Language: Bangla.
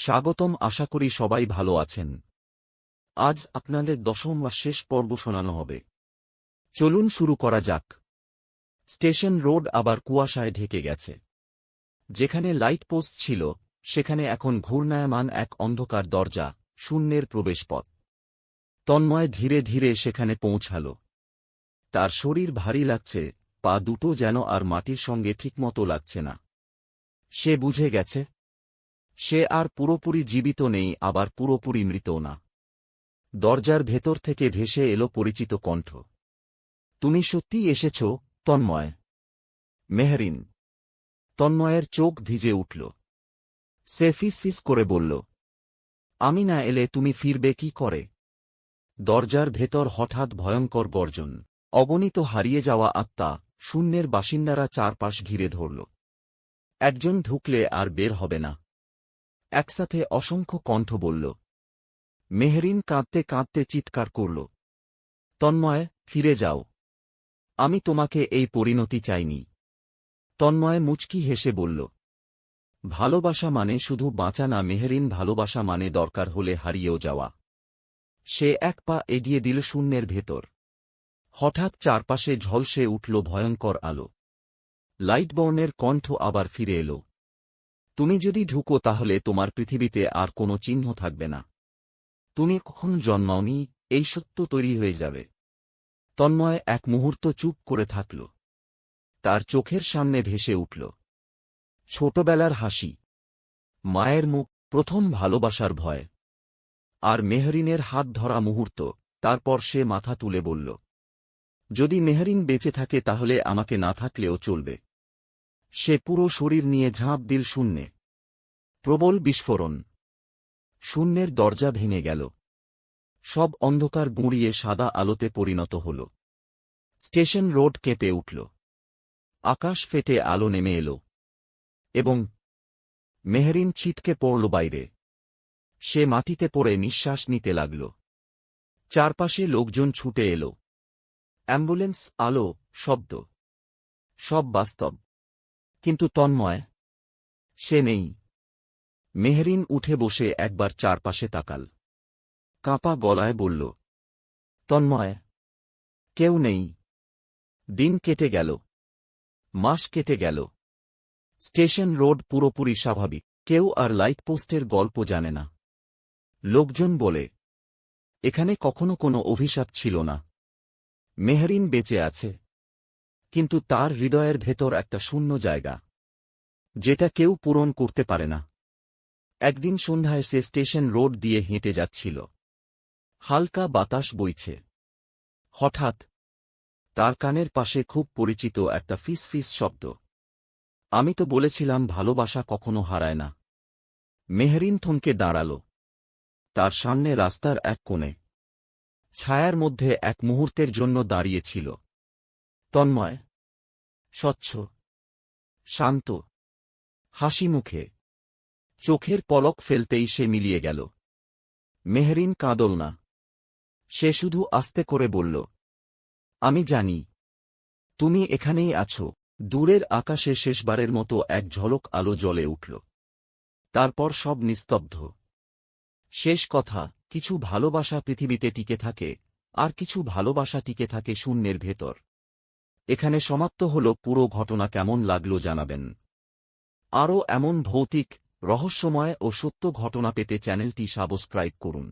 স্বাগতম, আশা করি সবাই ভালো আছেন। আজ আপনাদের দশম বা শেষ পর্ব শোনানো হবে। চলুন শুরু করা যাক। স্টেশন রোড আবার কুয়াশায় ঢেকে গেছে। যেখানে লাইট পোস্ট ছিল, সেখানে এখন ঘূর্ণায়মান এক অন্ধকার দরজা, শূন্যের প্রবেশপথ। তন্ময় ধীরে ধীরে সেখানে পৌঁছাল। তার শরীর ভারী লাগছে, পা দুটো যেন আর মাটির সঙ্গে ঠিকমতো লাগছে না। সে বুঝে গেছে সে আর পুরোপুরি জীবিত নেই, আবার পুরোপুরি মৃতও না। দরজার ভেতর থেকে ভেসে এলো পরিচিত কণ্ঠ। তুমি সত্যিই এসেছ, তন্ময়? মেহরিন। তন্ময়ের চোখ ভিজে উঠল। সে ফিস করে বলল, আমি না এলে তুমি ফিরবে কি করে? দরজার ভেতর হঠাৎ ভয়ঙ্কর গর্জন। অগণিত হারিয়ে যাওয়া আত্মা শূন্যের বাসিন্দারা চারপাশ ঘিরে ধরল। একজন ঢুকলে আর বের হবে না। একসাথে অসংখ্য কণ্ঠ বলল। মেহরিন কাঁদতে কাঁদতে চিৎকার করল। তন্ময়, ফিরে যাও। আমি তোমাকে এই পরিণতি চাইনি। তন্ময় মুচকি হেসে বলল, ভালোবাসা মানে শুধু বাঁচা না, মেহরিন, ভালোবাসা মানে দরকার হলে হারিয়েও যাওয়া। সে এক পা এগিয়ে দিল শূন্যের ভেতর। হঠাৎ চারপাশে ঝলসে উঠল ভয়ঙ্কর আলো। লাইটবর্নের কণ্ঠ আবার ফিরে এলো। তুমি যদি ঢুকো তাহলে তোমার পৃথিবীতে আর কোনো চিহ্ন থাকবে না। তুমি কখন জন্মাওনি, এই সত্য তৈরি হয়ে যাবে। তন্ময় এক মুহূর্ত চুপ করে থাকল। তার চোখের সামনে ভেসে উঠল। ছোটবেলার হাসি। মায়ের মুখ, প্রথম ভালোবাসার ভয়। আর মেহরিনের হাত ধরা মুহূর্ত, তারপর সে মাথা তুলে বলল, যদি মেহরিন বেঁচে থাকে তাহলে আমাকে না থাকলেও চলবে। সে পুরো শরীর নিয়ে ঝাঁপ দিল শূন্যে। প্রবল বিস্ফোরণ। শূন্যের দরজা ভেঙে গেল। সব অন্ধকার গুঁড়িয়ে সাদা আলোতে পরিণত হল। স্টেশন রোড কেঁপে উঠল। আকাশ ফেটে আলো নেমে এল। এবং মেহরিন ছিটকে পড়ল বাইরে। সে মাটিতে পড়ে নিঃশ্বাস নিতে লাগল। চারপাশে লোকজন ছুটে এল। অ্যাম্বুলেন্স, আলো, শব্দ। সব বাস্তব। কিন্তু তন্ময়, সে নেই। মেহরিন উঠে বসে একবার চারপাশে তাকাল। কাঁপা গলায় বলল, তন্ময়, কেউ নেই। দিন কেটে গেল, মাস কেটে গেল। স্টেশন রোড পুরোপুরি স্বাভাবিক, কেউ আর লাইট পোস্টের গল্প জানে না। লোকজন বলে, এখানে কখনো কোনো অভিশাপ ছিল না। মেহরিন বেঁচে আছে। কিন্তু তার হৃদয়ের ভেতর একটা শূন্য জায়গা, যেটা কেউ পূরণ করতে পারে না। একদিন সন্ধ্যায় সে স্টেশন রোড দিয়ে হেঁটে যাচ্ছিল। হালকা বাতাস বইছে। হঠাৎ তার কানের পাশে খুব পরিচিত একটা ফিস ফিস শব্দ। আমি তো বলেছিলাম, ভালোবাসা কখনো হারায় না। মেহরিন থমকে দাঁড়াল। তার সামনে রাস্তার এক কোণে, ছায়ার মধ্যে এক মুহূর্তের জন্য দাঁড়িয়েছিল তন্ময়, স্বচ্ছ, শান্ত। হাসি মুখে। চোখের পলক ফেলতেই সে মিলিয়ে গেল। মেহরিন কাঁদল না। সে শুধু আস্তে করে বলল, আমি জানি। তুমি এখানেই আছো। দূরের আকাশে শেষবারের মতো এক ঝলক আলো জ্বলে উঠল। তারপর সব নিস্তব্ধ। শেষ কথা, কিছু ভালোবাসা পৃথিবীতে টিকে থাকে, আর কিছু ভালোবাসা টিকে থাকে শূন্যের ভেতর। এখানে সমাপ্ত হল পুরো ঘটনা কেমন লাগল জানাবেন। আরও এমন ভৌতিক, রহস্যময় ও সত্য ঘটনা পেতে চ্যানেলটি সাবস্ক্রাইব করুন।